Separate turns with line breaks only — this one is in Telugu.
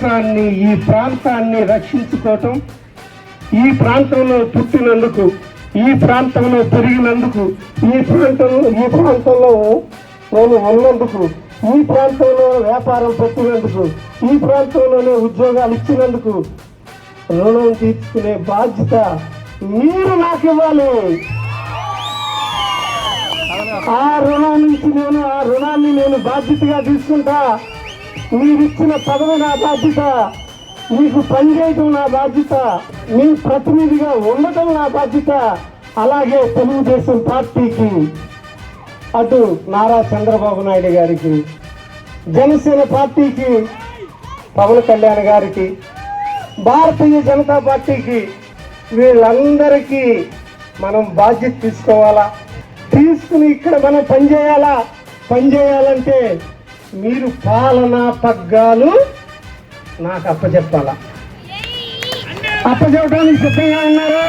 రాష్ట్రాన్ని ఈ ప్రాంతాన్ని రక్షించుకోవటం ఈ ప్రాంతంలో పుట్టినందుకు ఈ ప్రాంతంలో పెరిగినందుకు ఈ ప్రాంతంలో ఈ ప్రాంతంలో నేను ఉన్నందుకు ఈ ప్రాంతంలో వ్యాపారం పెట్టినందుకు ఈ ప్రాంతంలోనే ఉద్యోగాలు ఇచ్చినందుకు రుణం తీర్చుకునే బాధ్యత మీరు నాకు ఇవ్వాలి. ఆ రుణం నుంచి నేను ఆ రుణాన్ని నేను బాధ్యతగా తీసుకుంటా. మీరిచ్చిన పదవి నా బాధ్యత మీకు పనిచేయటం నా బాధ్యత మీ ప్రతినిధిగా ఉండటం నా బాధ్యత. అలాగే తెలుగుదేశం పార్టీకి అటు నారా చంద్రబాబు నాయుడు గారికి జనసేన పార్టీకి పవన్ కళ్యాణ్ గారికి భారతీయ జనతా పార్టీకి వీళ్ళందరికీ మనం బాధ్యత తీసుకోవాలా? తీసుకుని ఇక్కడ మనం పనిచేయాలా? పనిచేయాలంటే మీరు పాలనా పగ్గాలు నాకు అప్పచెప్పాలా? అప్పచెప్పడానికి సిద్ధంగా ఉన్నారు.